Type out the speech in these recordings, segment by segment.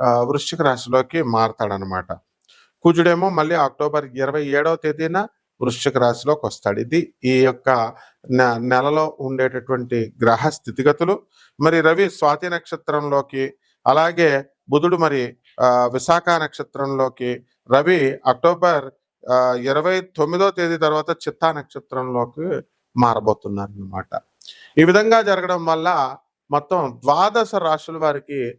వృశ్చిక రాశిలోకి మారతాడనమాట. కుజుడేమో మళ్ళీ అక్టోబర్ ఇరవై ఏడవ తేదీన వృశ్చిక రాశిలోకి వస్తాడు. ఇది ఈ యొక్క నె- నెలలో ఉండేటటువంటి గ్రహ స్థితిగతులు. మరి రవి స్వాతి నక్షత్రంలోకి అలాగే బుధుడు మరి ఆ, విశాఖ నక్షత్రంలోకి రవి అక్టోబర్ ఇరవై తొమ్మిదో తేదీ తర్వాత చిత్తా నక్షత్రంలోకి మారబోతున్నారు అనమాట ఈ విధంగా జరగడం వల్ల మొత్తం ద్వాదశ రాశుల వారికి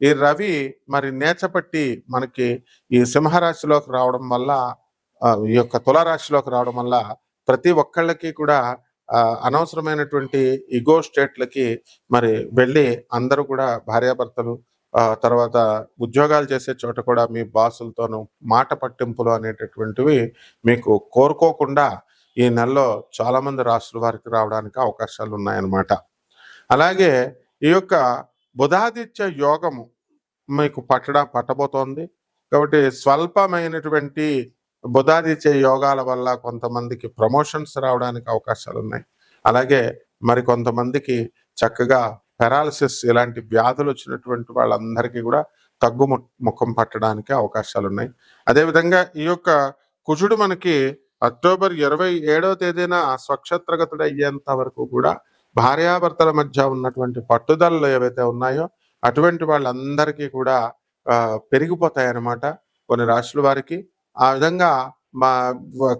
ఈ రవి మరి నేచపట్టి మనకి ఈ సింహరాశిలోకి రావడం వల్ల ఈ యొక్క తులారాశిలోకి రావడం వల్ల ప్రతి ఒక్కళ్ళకి కూడా అనవసరమైనటువంటి ఇగో స్టేట్లకి మరి వెళ్ళి అందరూ కూడా భార్యాభర్తలు తర్వాత ఉద్యోగాలు చేసే చోట కూడా మీ బాసులతోనూ మాట పట్టింపులు అనేటటువంటివి మీకు కోరుకోకుండా ఈ నెలలో చాలామంది రాష్ట్రాల వారికి రావడానికి అవకాశాలు ఉన్నాయన్నమాట అలాగే ఈ యొక్క బుధాదిత్య యోగము మీకు పట్టడా పట్టబోతోంది. కాబట్టి స్వల్పమైనటువంటి బుధాదిత్య యోగాల వల్ల కొంతమందికి ప్రమోషన్స్ రావడానికి అవకాశాలు ఉన్నాయి. అలాగే మరి కొంతమందికి చక్కగా పెరాలసిస్ ఇలాంటి వ్యాధులు వచ్చినటువంటి వాళ్ళందరికీ కూడా తగ్గు ము- ముఖం పట్టడానికి అవకాశాలు ఉన్నాయి. అదేవిధంగా ఈ యొక్క కుజుడు మనకి అక్టోబర్ ఇరవై ఏడవ తేదీన స్వక్షత్రగతుడు అయ్యేంత వరకు కూడా భార్యాభర్తల మధ్య ఉన్నటువంటి పట్టుదలలు ఏవైతే ఉన్నాయో అటువంటి వాళ్ళందరికీ కూడా పెరిగిపోతాయన్నమాట కొన్ని రాశుల వారికి. ఆ విధంగా మా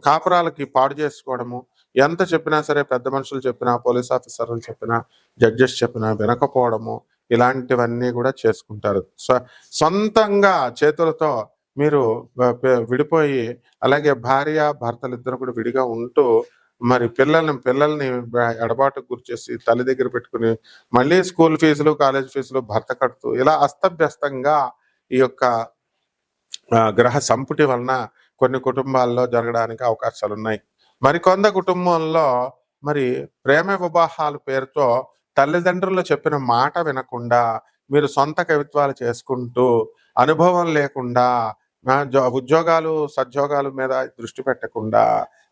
కాపురాలకి పాడు చేసుకోవడము ఎంత చెప్పినా సరే పెద్ద మనుషులు చెప్పినా పోలీస్ ఆఫీసర్లు చెప్పినా జడ్జెస్ చెప్పినా వినకపోవడము ఇలాంటివన్నీ కూడా చేసుకుంటారు. సొంతంగా చేతులతో మీరు విడిపోయి అలాగే భార్య భర్తలు ఇద్దరు కూడా విడిగా ఉంటూ మరి పిల్లల్ని పిల్లల్ని ఎడబాటుకు గురిచేసి తల్లి దగ్గర పెట్టుకుని మళ్ళీ స్కూల్ ఫీజులు కాలేజ్ ఫీజులు భర్త కడుతూ ఇలా అస్తవ్యస్తంగా ఈ యొక్క గ్రహ సంపుటి వలన కొన్ని కుటుంబాల్లో జరగడానికి అవకాశాలు ఉన్నాయి మరికొంత కుటుంబంలో మరి ప్రేమ వివాహాల పేరుతో తల్లిదండ్రులు చెప్పిన మాట వినకుండా మీరు సొంత కవిత్వాలు చేసుకుంటూ అనుభవం లేకుండా ఉద్యోగాలు సద్యోగాల మీద దృష్టి పెట్టకుండా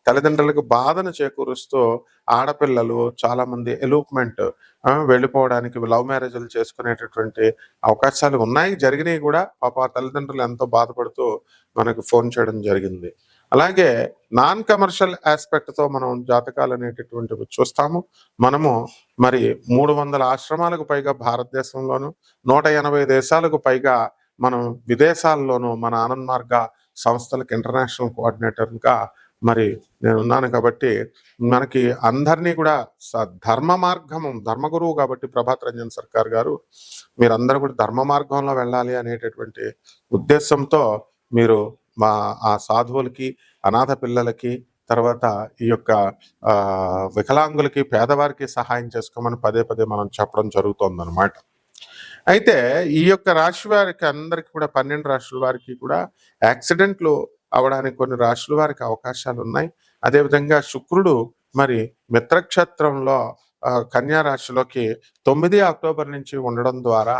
తల్లిదండ్రులకు బాధను చేకూరుస్తూ ఆడపిల్లలు చాలామంది ఎలూప్మెంట్ వెళ్ళిపోవడానికి లవ్ మ్యారేజ్లు చేసుకునేటటువంటి అవకాశాలు ఉన్నాయి. జరిగినాయి కూడా పాప తల్లిదండ్రులు ఎంతో బాధపడుతూ మనకు ఫోన్ చేయడం జరిగింది. అలాగే నాన్ కమర్షియల్ ఆస్పెక్ట్తో మనం జాతకాలు అనేటటువంటివి చూస్తాము. మనము మరి మూడు వందల ఆశ్రమాలకు పైగా భారతదేశంలోను నూట ఎనభై దేశాలకు పైగా మనం విదేశాల్లోనూ మన ఆనంద్ మార్గ సంస్థలకు ఇంటర్నేషనల్ కోఆర్డినేటర్గా మరి నేను ఉన్నాను కాబట్టి మనకి అందరినీ కూడా స- ధర్మ మార్గము ధర్మగురువు కాబట్టి ప్రభాత్ రంజన్ సర్కార్ గారు మీరందరూ కూడా ధర్మ మార్గంలో వెళ్ళాలి అనేటటువంటి ఉద్దేశంతో మీరు మా ఆ సాధువులకి అనాథ పిల్లలకి తర్వాత ఈ యొక్క వికలాంగులకి పేదవారికి సహాయం చేసుకోమని పదే పదే మనం చెప్పడం జరుగుతుంది అయితే ఈ యొక్క రాశి వారికి అందరికి కూడా పన్నెండు రాశుల వారికి కూడా యాక్సిడెంట్లు అవడానికి కొన్ని రాశుల వారికి అవకాశాలు ఉన్నాయి. అదేవిధంగా శుక్రుడు మరి మిత్రక్షేత్రంలో కన్యా రాశిలోకి తొమ్మిది అక్టోబర్ నుంచి ఉండడం ద్వారా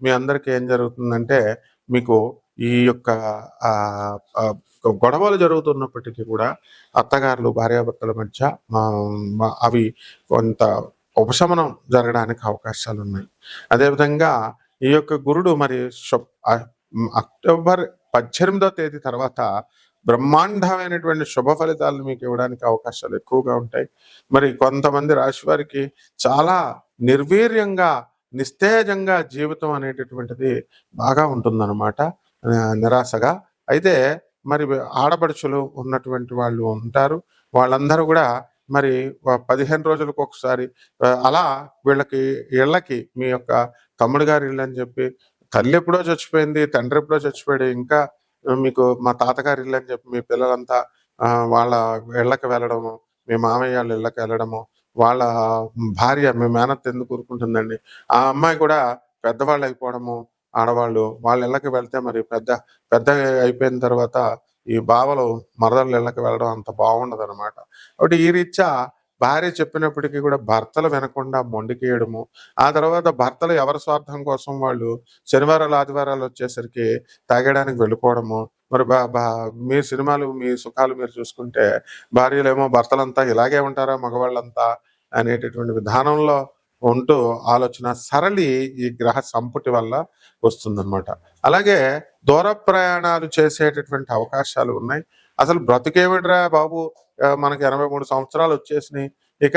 మీ అందరికి ఏం జరుగుతుందంటే మీకు ఈ యొక్క గొడవలు జరుగుతున్నప్పటికీ కూడా అత్తగారులు భార్యాభర్తల మధ్య అవి కొంత ఉపశమనం జరగడానికి అవకాశాలు ఉన్నాయి అదేవిధంగా ఈ యొక్క గురుడు మరి అక్టోబర్ పద్దెనిమిదో తేదీ తర్వాత బ్రహ్మాండమైనటువంటి శుభ ఫలితాలను మీకు ఇవ్వడానికి అవకాశాలు ఎక్కువగా ఉంటాయి. మరి కొంతమంది రాశి వారికి చాలా నిర్వీర్యంగా నిస్తేజంగా జీవితం అనేటటువంటిది బాగా ఉంటుందన్నమాట. నిరాశగా. అయితే మరి ఆడపడుచులు ఉన్నటువంటి వాళ్ళు ఉంటారు. వాళ్ళందరూ కూడా మరి పదిహేను రోజులకు ఒకసారి అలా వీళ్ళకి ఇళ్ళకి మీ యొక్క తమ్ముడు గారి ఇళ్ళు అని చెప్పి తల్లి ఎప్పుడో చచ్చిపోయింది తండ్రి ఎప్పుడో చచ్చిపోయాడు ఇంకా మీకు మా తాతగారి ఇల్లు అని చెప్పి మీ పిల్లలంతా వాళ్ళ ఇళ్ళకి వెళ్ళడము మీ మామయ్య వాళ్ళ ఇళ్ళకి వెళ్ళడము వాళ్ళ భార్య మీ మేనత్ ఎందుకు కోరుకుంటుందండి ఆ అమ్మాయి కూడా పెద్దవాళ్ళు అయిపోవడము ఆడవాళ్ళు వాళ్ళ ఇళ్ళకి వెళ్తే మరి పెద్ద పెద్ద అయిపోయిన తర్వాత ఈ బావలు మరదల ఇళ్ళకి వెళ్ళడం అంత బాగుండదు అనమాట కాబట్టి ఈ రీత్యా భార్య చెప్పినప్పటికీ కూడా భర్తలు వినకుండా మొండికేయడము ఆ తర్వాత భర్తలు ఎవరి స్వార్థం కోసం వాళ్ళు శనివారాలు ఆదివారాలు వచ్చేసరికి తాగడానికి వెళ్ళిపోవడము మరి బా బా మీ సినిమాలు మీ సుఖాలు మీరు చూసుకుంటే భార్యలేమో భర్తలంతా ఇలాగే ఉంటారా మగవాళ్ళంతా అనేటటువంటి విధానంలో ఉంటూ ఆలోచన సరళి ఈ గ్రహ సంపుటి వల్ల వస్తుందన్నమాట. అలాగే దూర ప్రయాణాలు చేసేటటువంటి అవకాశాలు ఉన్నాయి. అసలు బ్రతికేమిట్రా బాబు? మనకి ఎనభై మూడు సంవత్సరాలు వచ్చేసినాయి. ఇక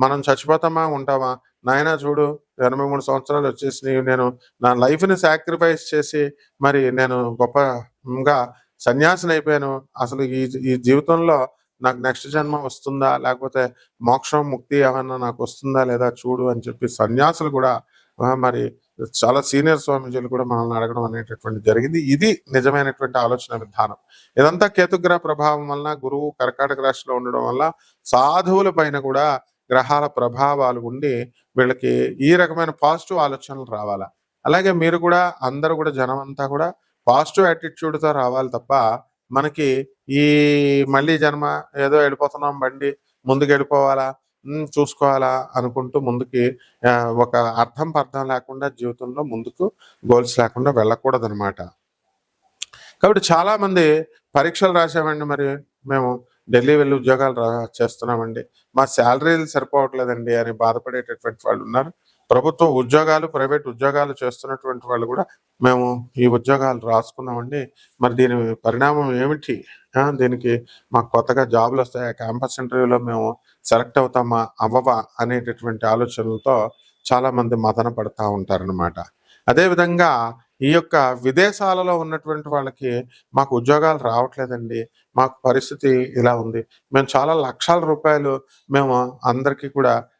మనం చచ్చిపోతామా? ఉంటామా? నాయనా చూడు ఎనభై మూడు సంవత్సరాలు వచ్చేసినాయి. నేను నా లైఫ్ని సాక్రిఫైస్ చేసి మరి నేను గొప్పగా సన్యాసిని అయిపోయాను. అసలు ఈ ఈ జీవితంలో నాకు నెక్స్ట్ జన్మ వస్తుందా? లేకపోతే మోక్షం ముక్తి ఏమన్నా నాకు వస్తుందా లేదా చూడు అని చెప్పి సన్యాసులు కూడా మరి చాలా సీనియర్ స్వామీజీలు కూడా మనల్ని అడగడం అనేటటువంటి జరిగింది. ఇది నిజమైనటువంటి ఆలోచన విధానం. ఇదంతా కేతుగ్రహ ప్రభావం వలన గురువు కర్కాటక రాశిలో ఉండడం వల్ల సాధువుల పైన కూడా గ్రహాల ప్రభావాలు ఉండి వీళ్ళకి ఈ రకమైన పాజిటివ్ ఆలోచనలు రావాలా? అలాగే మీరు కూడా అందరూ కూడా జనం అంతా కూడా పాజిటివ్ యాటిట్యూడ్తో రావాలి తప్ప మనకి ఈ మళ్ళీ జన్మ ఏదో వెళ్ళిపోతున్నాం బండి ముందుకు వెళ్ళిపోవాలా చూసుకోవాలా అనుకుంటూ ముందుకి ఒక అర్థం పర్థం లేకుండా జీవితంలో ముందుకు గోల్స్ లేకుండా వెళ్ళకూడదు అనమాట కాబట్టి చాలామంది పరీక్షలు రాసామండి మరి. మేము ఢిల్లీ వెళ్ళి ఉద్యోగాలు రా చేస్తున్నామండి. మా శాలరీలు సరిపోవట్లేదండి అని బాధపడేటటువంటి వాళ్ళు ఉన్నారు. ప్రభుత్వ ఉద్యోగాలు ప్రైవేట్ ఉద్యోగాలు చేస్తున్నటువంటి వాళ్ళు కూడా మేము ఈ ఉద్యోగాలు రాసుకున్నామండి. మరి దీని పరిణామం ఏమిటి? దీనికి మాకు కొత్తగా జాబ్లు వస్తాయా? క్యాంపస్ ఇంటర్వ్యూలో మేము సెలెక్ట్ అవుతామా? అవ్వవా? అనేటటువంటి ఆలోచనలతో చాలామంది మదన పడతా ఉంటారనమాట అదేవిధంగా ఈ యొక్క విదేశాలలో ఉన్నటువంటి వాళ్ళకి మాకు ఉద్యోగాలు రావట్లేదండి. మాకు పరిస్థితి ఇలా ఉంది. మేము చాలా లక్షల రూపాయలు మేము అందరికీ కూడా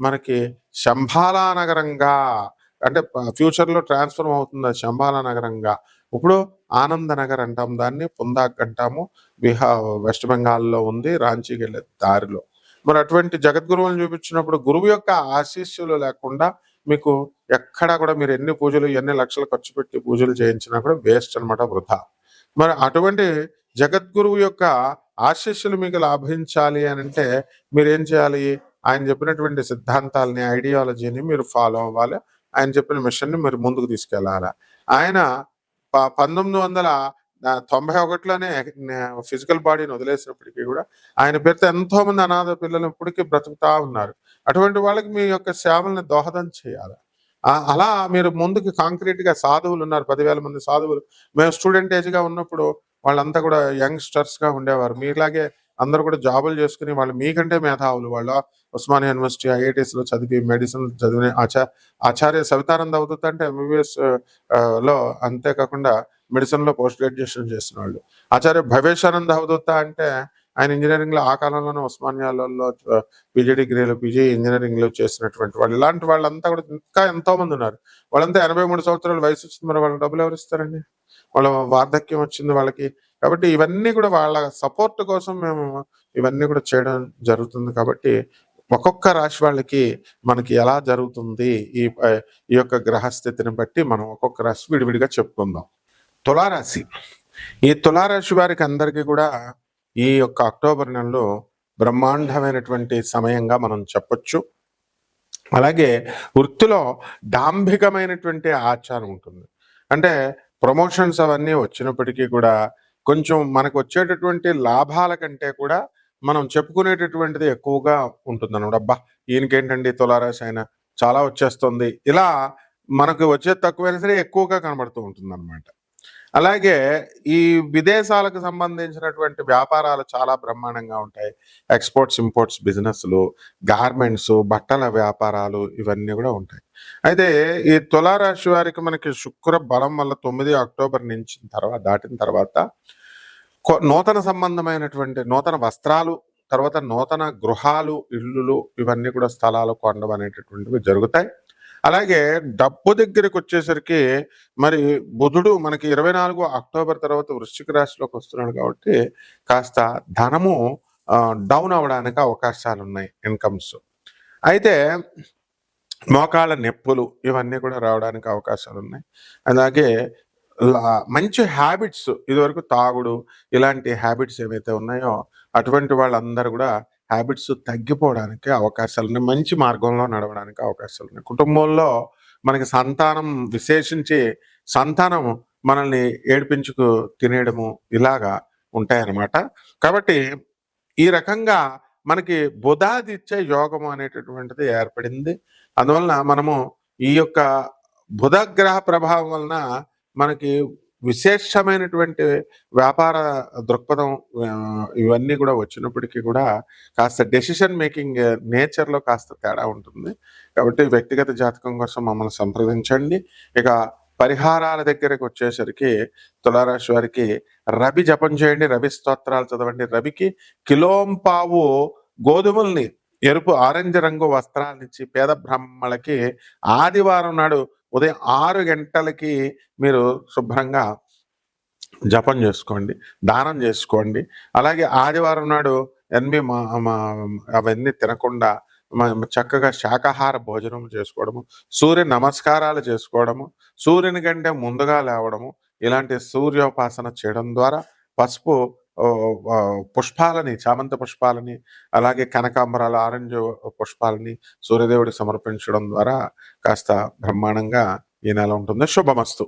మనకి శంభాలా నగరంగా అంటే ఫ్యూచర్లో ట్రాన్స్ఫర్మ్ అవుతుంది అది శంభాలా నగరంగా. ఇప్పుడు ఆనంద నగర్ అంటాం దాన్ని పుందాక్ అంటాము. బీహార్ వెస్ట్ బెంగాల్లో ఉంది రాంచీకి వెళ్ళే దారిలో. మరి అటువంటి జగద్గురువులను చూపించినప్పుడు గురువు యొక్క ఆశీస్సులు లేకుండా మీకు ఎక్కడా కూడా మీరు ఎన్ని పూజలు ఎన్ని లక్షలు ఖర్చు పెట్టి పూజలు చేయించినా కూడా వేస్ట్ అన్నమాట వృధా. మరి అటువంటి జగద్గురువు యొక్క ఆశీస్సులు మీకు లాభించాలి అని అంటే మీరు ఏం చేయాలి? ఆయన చెప్పినటువంటి సిద్ధాంతాలని ఐడియాలజీని మీరు ఫాలో అవ్వాలి. ఆయన చెప్పిన మిషన్ని మీరు ముందుకు తీసుకెళ్ళాలి? ఆయన ప- పంతొమ్మిది వందల తొంభై ఒకటిలోనే ఫిజికల్ బాడీని వదిలేసినప్పటికీ కూడా ఆయన పేరుతో ఎంతో మంది అనాథ పిల్లలు ఇప్పటికీ బ్రతుకుతా ఉన్నారు. అటువంటి వాళ్ళకి మీ యొక్క సేవల్ని దోహదం చేయాలి? అలా మీరు ముందుకు కాంక్రీట్గా సాధువులు ఉన్నారు. పదివేల మంది సాధువులు. మేము స్టూడెంట్ ఏజ్గా ఉన్నప్పుడు వాళ్ళంతా కూడా యంగ్స్టర్స్గా ఉండేవారు. మీలాగే అందరూ కూడా జాబులు చేసుకుని వాళ్ళు మీకంటే మేధావులు. వాళ్ళు ఉస్మానియా యూనివర్సిటీ ఐఐటీస్లో చదివి మెడిసిన్ చదివిన ఆచా ఆచార్య సవితానంద అవుతుంది అంటే ఎంబీబీఎస్లో అంతేకాకుండా మెడిసిన్లో పోస్ట్ గ్రాడ్యుయేషన్ చేసిన వాళ్ళు ఆచార్య భవేశానంద అవధూత అంటే ఆయన ఇంజనీరింగ్లో ఆ కాలంలోనే ఉస్మానియాలలో పీజీ డిగ్రీలు పీజీ ఇంజనీరింగ్లో చేసినటువంటి వాళ్ళు. ఇలాంటి వాళ్ళంతా కూడా ఇంకా ఎంతో మంది ఉన్నారు. వాళ్ళంతా ఎనభై మూడు సంవత్సరాల వయసు వచ్చింది మరి వాళ్ళ డబ్బులు ఎవరు ఇస్తారండి? వాళ్ళ వార్ధక్యం వచ్చింది వాళ్ళకి. కాబట్టి ఇవన్నీ కూడా వాళ్ళ సపోర్ట్ కోసం మేము ఇవన్నీ కూడా చేయడం జరుగుతుంది. కాబట్టి ఒక్కొక్క రాశి వాళ్ళకి మనకి ఎలా జరుగుతుంది ఈ ఈ యొక్క గ్రహస్థితిని బట్టి మనం ఒక్కొక్క రాశి విడివిడిగా చెప్పుకుందాం. తులారాశి. ఈ తులారాశి వారికి అందరికీ కూడా ఈ యొక్క అక్టోబర్ నెలలో బ్రహ్మాండమైనటువంటి సమయంగా మనం చెప్పొచ్చు. అలాగే వృత్తిలో డాంభికమైనటువంటి ఆచారం ఉంటుంది. అంటే ప్రమోషన్స్ అవన్నీ వచ్చినప్పటికీ కూడా కొంచెం మనకు వచ్చేటటువంటి లాభాల కంటే కూడా మనం చెప్పుకునేటటువంటిది ఎక్కువగా ఉంటుంది అనమాట అబ్బా! ఈయనకేంటండి తులారాశి ఆయన? చాలా వచ్చేస్తుంది. ఇలా మనకు వచ్చేది తక్కువైనా సరే ఎక్కువగా కనబడుతూ ఉంటుంది అనమాట అలాగే ఈ విదేశాలకు సంబంధించినటువంటి వ్యాపారాలు చాలా బ్రహ్మాండంగా ఉంటాయి. ఎక్స్పోర్ట్స్ ఇంపోర్ట్స్ బిజినెస్లు గార్మెంట్స్ బట్టల వ్యాపారాలు ఇవన్నీ కూడా ఉంటాయి. అయితే ఈ తులారాశి వారికి మనకి శుక్ర బలం వల్ల తొమ్మిది అక్టోబర్ నుంచి తర్వాత దాటిన తర్వాత నూతన సంబంధమైనటువంటి నూతన వస్త్రాలు తర్వాత నూతన గృహాలు ఇల్లులు ఇవన్నీ కూడా స్థలాలు కొనడం అనేటటువంటివి జరుగుతాయి. అలాగే డబ్బు దగ్గరికి వచ్చేసరికి మరి బుధుడు మనకి ఇరవై నాలుగు అక్టోబర్ తర్వాత వృశ్చిక రాశిలోకి వస్తున్నాడు కాబట్టి కాస్త ధనము డౌన్ అవడానికి అవకాశాలు ఉన్నాయి ఇన్కమ్స్. అయితే మోకాళ్ళ నొప్పులు ఇవన్నీ కూడా రావడానికి అవకాశాలు ఉన్నాయి అలాగే మంచి హ్యాబిట్స్ ఇదివరకు తాగుడు ఇలాంటి హ్యాబిట్స్ ఏవైతే ఉన్నాయో అటువంటి వాళ్ళందరూ కూడా హ్యాబిట్స్ తగ్గిపోవడానికి అవకాశాలు ఉన్నాయి మంచి మార్గంలో నడవడానికి అవకాశాలు ఉన్నాయి కుటుంబంలో మనకి సంతానం విశేషించి సంతానం మనల్ని ఏడిపించుకు తినేయడము ఇలాగా ఉంటాయన్నమాట. కాబట్టి ఈ రకంగా మనకి బుధాదిత్య యోగము అనేటటువంటిది ఏర్పడింది. అందువలన మనము ఈ యొక్క బుధగ్రహ ప్రభావం వలన మనకి విశేషమైనటువంటి వ్యాపార దృక్పథం ఇవన్నీ కూడా వచ్చినప్పటికీ కూడా కాస్త డెసిషన్ మేకింగ్ నేచర్లో కాస్త తేడా ఉంటుంది. కాబట్టి వ్యక్తిగత జాతకం కోసం మమ్మల్ని సంప్రదించండి. ఇక పరిహారాల దగ్గరకు వచ్చేసరికి తులారాశి వారికి రవి జపం చేయండి రవి స్తోత్రాలు చదవండి. రవికి కిలోంపావు గోధుమల్ని ఎరుపు ఆరెంజ్ రంగు వస్త్రాలనిచ్చి పేద బ్రాహ్మణులకి ఆదివారం నాడు ఉదయం ఆరు గంటలకి మీరు శుభ్రంగా జపం చేసుకోండి దానం చేసుకోండి. అలాగే ఆదివారం నాడు ఎన్బి మా అవన్నీ తినకుండా చక్కగా శాకాహార భోజనం చేసుకోవడము సూర్య నమస్కారాలు చేసుకోవడము సూర్యుని కంటే ముందుగా లేవడము ఇలాంటి సూర్యోపాసన చేయడం ద్వారా పసుపు పుష్పాలని చామంత పుష్పాలని అలాగే కనకాంబరాలు ఆరెంజ్ పుష్పాలని సూర్యదేవుడికి సమర్పించడం ద్వారా కాస్త బ్రహ్మాండంగా ఈ నెల ఉంటుంది. శుభమస్తు.